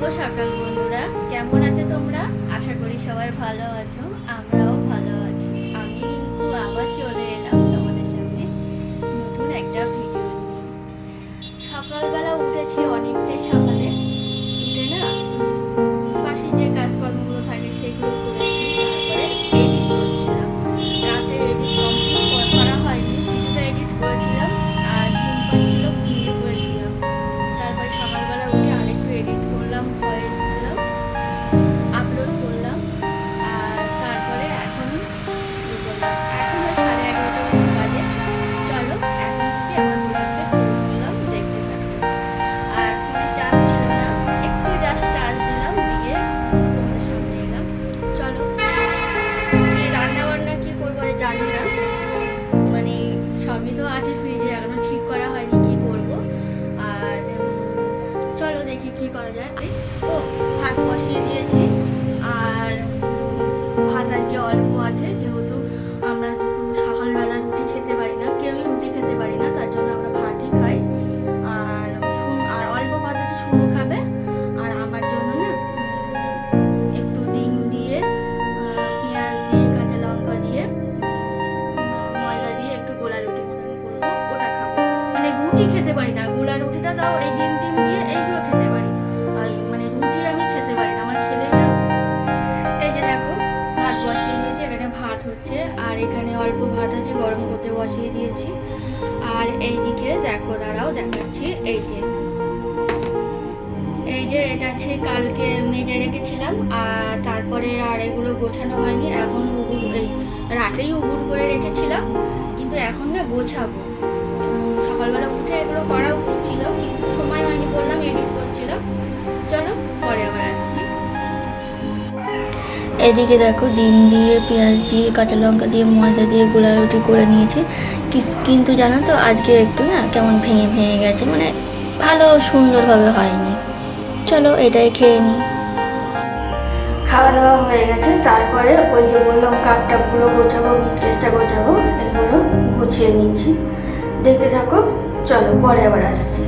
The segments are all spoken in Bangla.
শুভ সকাল বন্ধুরা। কেমন আছো তোমরা? আশা করি সবাই ভালো আছো, আমরাও ভালো আছি। আমি রিঙ্কু, আবার চলে এলাম তোমাদের সামনে নতুন একটা ভিডিও সকালবেলা উঠেছি অনেকটাই সকালে রুটি খেতে পারি না। গোলা রুটিটা তাও এই ডিম টিম দিয়ে এইগুলো খেতে পারি। মানে রুটি আমি খেতে পারি না, আমার খেলেই না। এই যে দেখো, ভাত বসিয়ে দিয়েছি, এখানে ভাত হচ্ছে। আর এখানে অল্প ভাত আছে, গরম করতে বসিয়ে দিয়েছি। আর এইদিকে দেখো, দাঁড়াও, দেখাচ্ছি। এই যে এই যে এটা সে কালকে মেজে রেখেছিলাম, আর তারপরে আর এগুলো গোছানো হয়নি। এখন উবুর, এই রাতেই উবুর করে রেখেছিলাম, কিন্তু এখন না গোছাবো। সকালবেলা উঠে এগুলো করা উচিত ছিল কিন্তু সময় হয়নি বললাম এডিট করছিলাম চলো পরে আবার আসছি। এদিকে দেখো ডিম দিয়ে পেঁয়াজ দিয়ে কাঁচা লঙ্কা দিয়ে ময়দা দিয়ে গোলা রুটি করে নিয়েছি। কি- কিন্তু জানো তো আজকে একটু না কেমন ভেঙে ভেঙে গেছে মানে ভালো সুন্দরভাবে হয়নি। চলো এটাই খেয়ে নিই। খাওয়া দাওয়া হয়ে গেছে তারপরে ওই যে বললাম কাপ টাপগুলো গোছাবো মিটকেসটা গোছাবো এগুলো গুছিয়ে নিচ্ছি। দেখতে থাকো। চলো পরে আবার আসছি।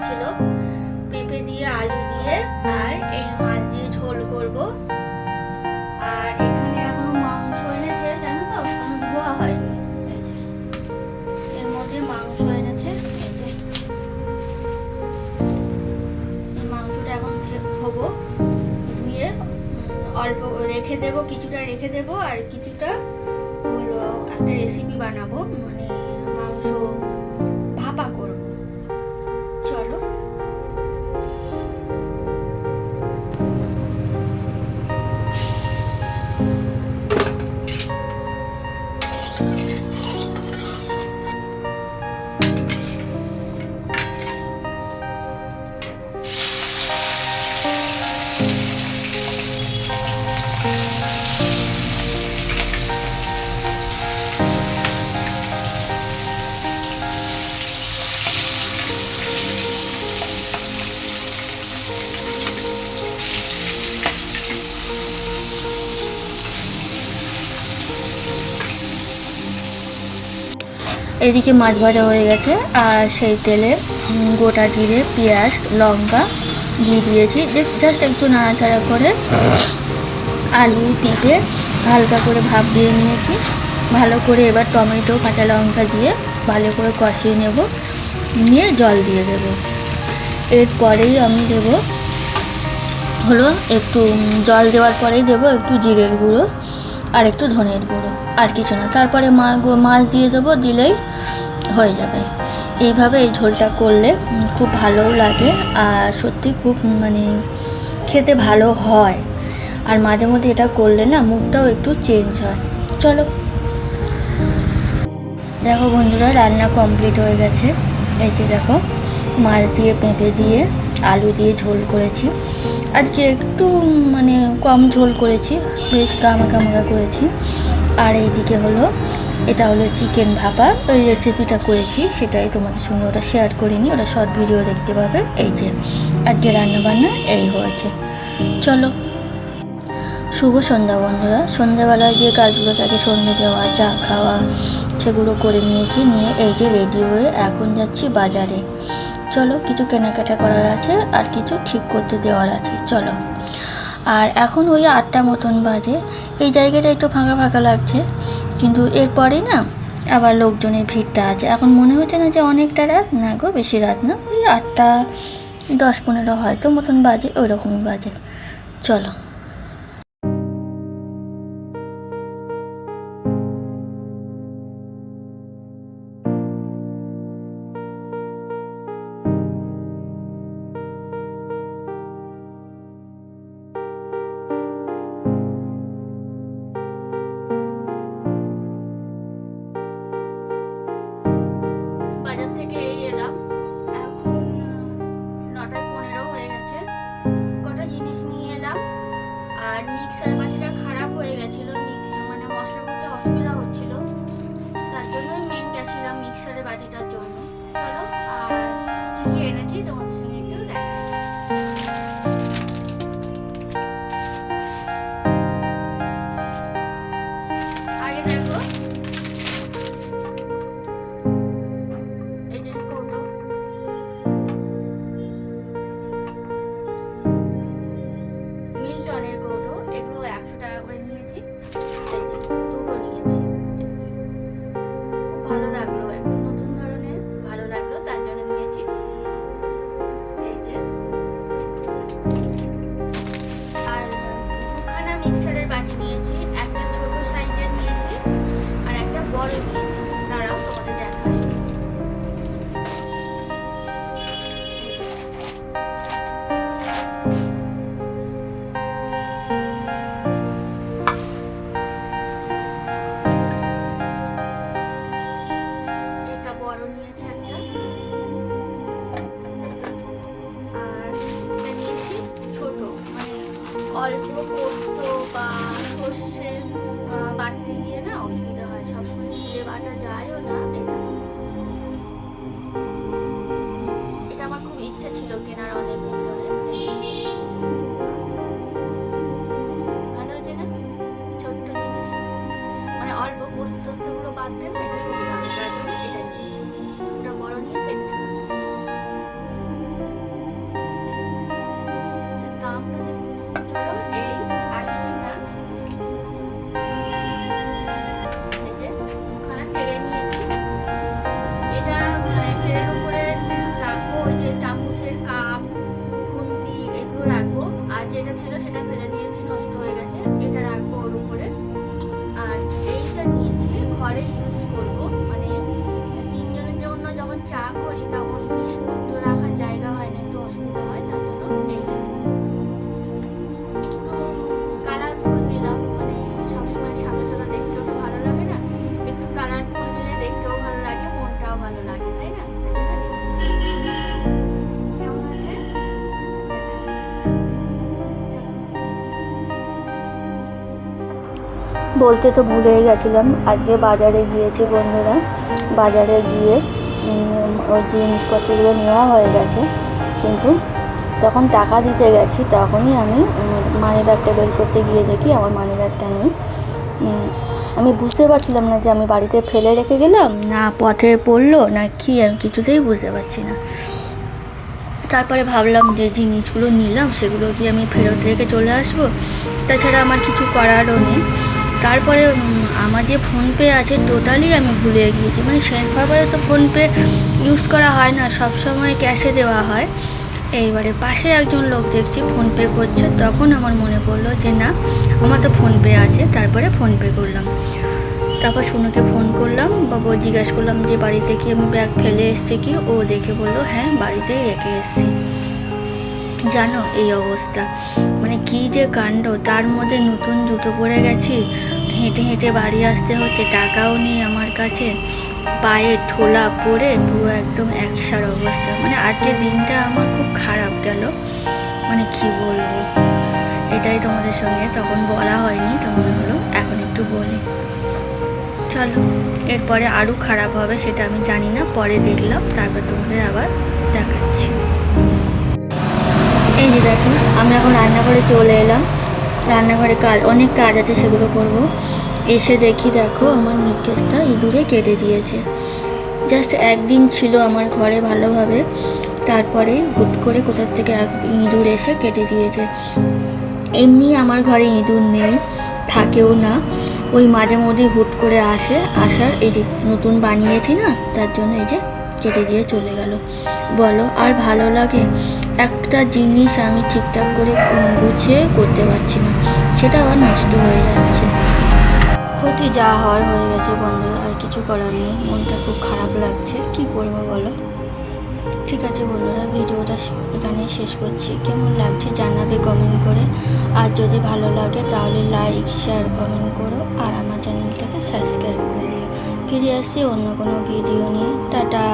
এনেছিল পেঁপে দিয়ে, আলু দিয়ে আর এই মাছ দিয়ে ঝোল করব। আর এখানে এখনও মাংস এনেছে, জানো তো? এখনও ধোয়া হয়নি। এর মধ্যে মাংস এনেছে মাংসটা এখন ধুয়ে অল্প রেখে দেব, কিছুটা রেখে দেব, আর কিছুটা হলো একটা রেসিপি বানাবো। মানে এদিকে মাছ ভাজা হয়ে গেছে, আর সেই তেলে গোটা জিরে, পেঁয়াজ, লঙ্কা দিয়ে দিয়েছি। জাস্ট একটু নাড়াচাড়া করে আলু পেঁপে হালকা করে ভাপ দিয়ে নিয়েছি। ভালো করে এবার টমেটো, কাঁচা লঙ্কা দিয়ে ভালো করে কষিয়ে নেব। নিয়ে জল দিয়ে দেব। এরপরেই আমি দেব হলো একটু জল দেওয়ার পরেই দেব একটু জিরের গুঁড়ো। আর একটু ধনের গুঁড়ো। আর কিছু না, তারপরে মা মাছ দিয়ে দেবো, দিলেই হয়ে যাবে। এইভাবে এই ঝোলটা করলে খুব ভালো লাগে আর সত্যি খুব মানে খেতে ভালো হয়। আর মাঝে মধ্যে এটা করলে না মুখটাও একটু চেঞ্জ হয়। চলো। দেখো বন্ধুরা, রান্না কমপ্লিট হয়ে গেছে। এই যে দেখো, মাছ দিয়ে পেঁপে দিয়ে আলু দিয়ে ঝোল করেছি। আজকে একটু মানে কম ঝোল করেছি, বেশ গামাকা মাখা করেছি। আর এইদিকে হলো, এটা হলো চিকেন ভাপা, ওই রেসিপিটা করেছি, সেটাই তোমাদের সঙ্গে ওটা শেয়ার করিনি, ওটা শর্ট ভিডিও দেখতে পাবে। এই যে, আজকে রান্নাবান্না, এই হয়েছে। চলো। শুভ সন্ধ্যা বন্ধুরা। সন্ধ্যাবেলায় যে কাজগুলো থাকে সন্ধ্যে দেওয়া, চা খাওয়া, সেগুলো করে নিয়েছি, নিয়ে এই যে রেডি হয়ে এখন যাচ্ছি বাজারে। চলো, কিছু কেনাকাটা করার আছে আর কিছু ঠিক করতে দেওয়ার আছে, চলো। আর এখন ওই আটটা মতন বাজে, এই জায়গাটা একটু ফাঁকা ফাঁকা লাগছে, কিন্তু এরপরেই না আবার লোকজনের ভিড়টা আছে। এখন মনে হচ্ছে না যে অনেকটা রাত? না গো, বেশি রাত না, ওই আটটা দশ পনেরো হয়তো মতন বাজে ওই রকমই বাজে। চলো। আর মিক্সার বাটিটা খারাপ হয়ে গেছিল মানে মশলা করতে অসুবিধা হচ্ছিল। তার জন্যই মেন গেছিলাম মিক্সারের বাটিটার যে চলো বলতে তো ভুলেই গেছিলাম। আজকে বাজারে গিয়েছি বন্ধুরা। বাজারে গিয়ে ওই জিনিসপত্রগুলো নেওয়া হয়ে গেছে। কিন্তু তখন টাকা দিতে গেছি, তখনই আমি মানি ব্যাগটা বের করতে গিয়ে দেখি আমার মানি ব্যাগটা নেই। আমি বুঝতে পারছিলাম না যে আমি বাড়িতে ফেলে রেখে গেলাম, না পথে পড়ল, না কি, আমি কিছুতেই বুঝতে পারছি না। তারপরে ভাবলাম যে জিনিসগুলো নিলাম, সেগুলো কি আমি ফেরত রেখে চলে আসব। তাছাড়া আমার কিছু করারও নেই। তারপরে আমার যে ফোনপে আছে টোটালি আমি ভুলে গিয়েছি। মানে সেভাবে তো ফোনপে ইউজ করা হয় না সব সময় ক্যাশে দেওয়া হয়। এইবারে পাশে একজন লোক দেখছি ফোনপে করছে, তখন আমার মনে পড়ল যে না, আমার তো ফোনপে আছে, তারপরে ফোনপে করলাম। তারপর সোনুকে ফোন করলাম বা বল জিজ্ঞাসা করলাম যে, বাড়িতে কি আমি ব্যাগ ফেলে এসেছি কি? ও দেখে বলল হ্যাঁ বাড়িতেই রেখে এসেছি। জানো এই অবস্থা। মানে কি যে কাণ্ড, তার মধ্যে নতুন জুতো পরে গেছি হেঁটে হেঁটে বাড়ি আসতে হচ্ছে, টাকাও নেই আমার কাছে। পায়ে ঠোলা পরে পুরো একদম একসার অবস্থা। মানে আজকে দিনটা আমার খুব খারাপ গেল। মানে কি বলব? এটাই তোমাদের সঙ্গে। তখন বলা হয়নি, তখন হলো, এখন একটু বলি। চলো, এরপরে আরও খারাপ হবে সেটা আমি জানি না, পরে দেখলাম, তারপর তোমাদের আবার দেখাচ্ছি। এই যে দেখো, আমি এখন রান্নাঘরে চলে এলাম। রান্নাঘরে কাজ, অনেক কাজ আছে সেগুলো করব। এসে দেখি দেখো আমার মিকেসটা ইঁদুরে কেটে দিয়েছে। জাস্ট একদিন ছিল আমার ঘরে ভালোভাবে। তারপরে হুট করে কোথার থেকে এক ইঁদুর এসে কেটে দিয়েছে। এমনি আমার ঘরে ইঁদুর নেই, থাকেও না। ওই মাঝে মধ্যে হুট করে আসে, আসার এই যে নতুন বানিয়েছি না, তার জন্য এই যে কেটে দিয়ে চলে গেল। বলো, আর ভালো লাগে? একটা জিনিস আমি ঠিকঠাক করে গুছিয়ে করতে পারছি না, সেটা আবার নষ্ট হয়ে যাচ্ছে। ক্ষতি যা হওয়ার হয়ে গেছে বন্ধুরা, আর কিছু করার নেই। মনটা খুব খারাপ লাগছে। কি করব বলো? ঠিক আছে বন্ধুরা, ভিডিওটা এখানে শেষ করছি। কেমন লাগছে জানাবে কমেন্ট করে। আর যদি ভালো লাগে তাহলে লাইক শেয়ার কমেন্ট করো। আর আমার চ্যানেলটাকে সাবস্ক্রাইব করে দিও। ফিরে আসছি অন্য কোনো ভিডিও নিয়ে। টাটা!